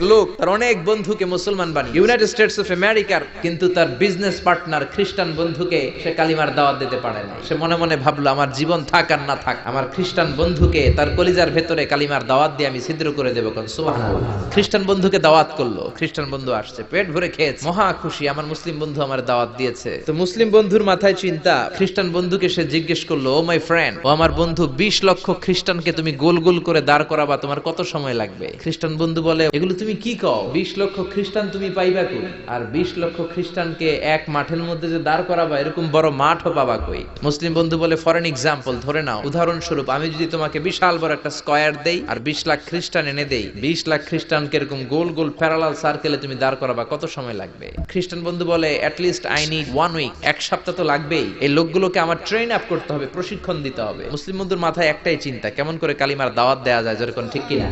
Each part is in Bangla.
লোক তার অনেক বন্ধুকে মুসলমান বানিয়ে ইউনাইটেড স্টেটস অফ আমেরিকার কিন্তু তার বিজনেস পার্টনার খ্রিস্টান বন্ধুকে সে কালিমার দাওয়াত দিতে পারে না সে মনে মনে ভাবলো আমার জীবন থাক আর না থাক আমার খ্রিস্টান বন্ধুকে তার কলিজার ভেতরে কালিমার দাওয়াত দিয়ে আমি ছিদ্র করে দেবো কোন খ্রিস্টান বন্ধুকে দাওয়াত করল। খ্রিস্টান বন্ধু আসছে পেট ভরে খেয়েছে। মহা খুশি আমার মুসলিম বন্ধু আমার দাওয়াত দিয়েছে। তো মুসলিম বন্ধুর মাথায় চিন্তা খ্রিস্টান বন্ধুকে সে জিজ্ঞেস করল ও মাই ফ্রেন্ড ও আমার বন্ধু বিশ লক্ষ খ্রিস্টানকে তুমি গোল গোল করে দাঁড় করাবা তোমার কত সময় লাগবে? খ্রিস্টান বন্ধু বলে এগুলো তুমি কি কও? বিশ লক্ষ খ্রিস্টান তুমি পাইবা কই? আর বিশ লক্ষ খ্রিস্টানকে এক মাঠের মধ্যে যে দাঁড় করাবা, এরকম বড় মাঠও পাবা কই? মুসলিম বন্ধু বলে ফর এন এক্সাম্পল ধরে নাও। উদাহরণস্বরূপ, আমি যদি তোমাকে বিশাল বড় একটা স্কয়ার দেই আর বিশ লাখ খ্রিস্টান এনে দেই, বিশ লাখ খ্রিস্টানকে এরকম গোল গোল প্যারালাল সার্কেলে তুমি দাঁড় করাবা, কত সময় লাগবে? খ্রিস্টান বন্ধু বলে at least I need one week এক সপ্তাহ তো লাগবেই। এই লোকগুলোকে আমার ট্রেন আপ করতে হবে, প্রশিক্ষণ দিতে হবে। মুসলিম বন্ধুর মাথায় একটাই চিন্তা, কেমন করে কালিমার দাওয়াত দেওয়া যায়, যেরকম ঠিক কিনা?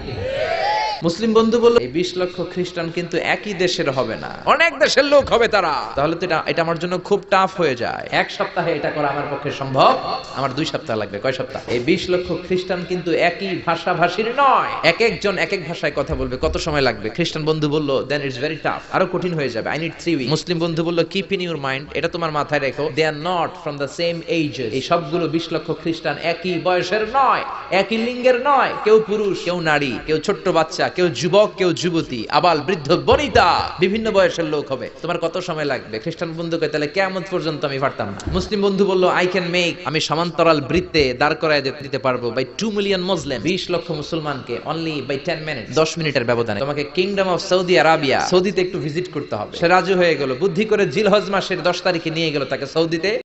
মুসলিম বন্ধু বলল এই বিশ লক্ষ খ্রিস্টান কিন্তু একই দেশের হবে না। অনেক দেশের লোক হবে তারা। তাহলে তো এটা এটা আমার জন্য খুব টাফ হয়ে যায়। এক সপ্তাহে এটা করা আমার পক্ষে সম্ভব। আমার দুই সপ্তাহ লাগবে কয় সপ্তাহ? এই বিশ লক্ষ খ্রিস্টান কিন্তু একই ভাষা ভাষীর নয়। এক একজন এক এক ভাষায় কথা বলবে কত সময় লাগবে? খ্রিস্টান বন্ধু বলল দেন ইটস ভেরি টাফ আরও কঠিন হয়ে যাবে। I need three week Muslim বন্ধু বলল কিপ ইন ইউর মাইন্ড এটা তোমার মাথায় রেখো they are not from the same age এই সবগুলো বিশ লক্ষ খ্রিস্টান একই বয়সের নয় একই লিঙ্গের নয়। কেউ পুরুষ কেউ নারী কেউ ছোট্ট বাচ্চা কেউ যুবক, কেউ যুবতী, আবাল বৃদ্ধ, বনিতা, বিভিন্ন বয়সের লোক হবে। তোমার কত সময় লাগবে? খ্রিস্টান বন্ধুকে তাহলে কেমন পর্যন্ত আমি পারতাম না। মুসলিম বন্ধু বলল আই ক্যান মেক আমি সমান্তরাল বৃত্তে দাঁড় করায় দিতে- পারব বাই টু মিলিয়ন মুসলিম বিশ লক্ষ মুসলমানকে অনলি বাই টেন মিনিট দশ মিনিটের ব্যবধানে। তোমাকে কিংডম অফ সৌদি আরাবিয়া সৌদিতে একটু ভিজিট করতে হবে। সে রাজু হয়ে গেল। বুদ্ধি করে জিল হজ মাসের দশ তারিখে নিয়ে গেল তাকে সৌদিতে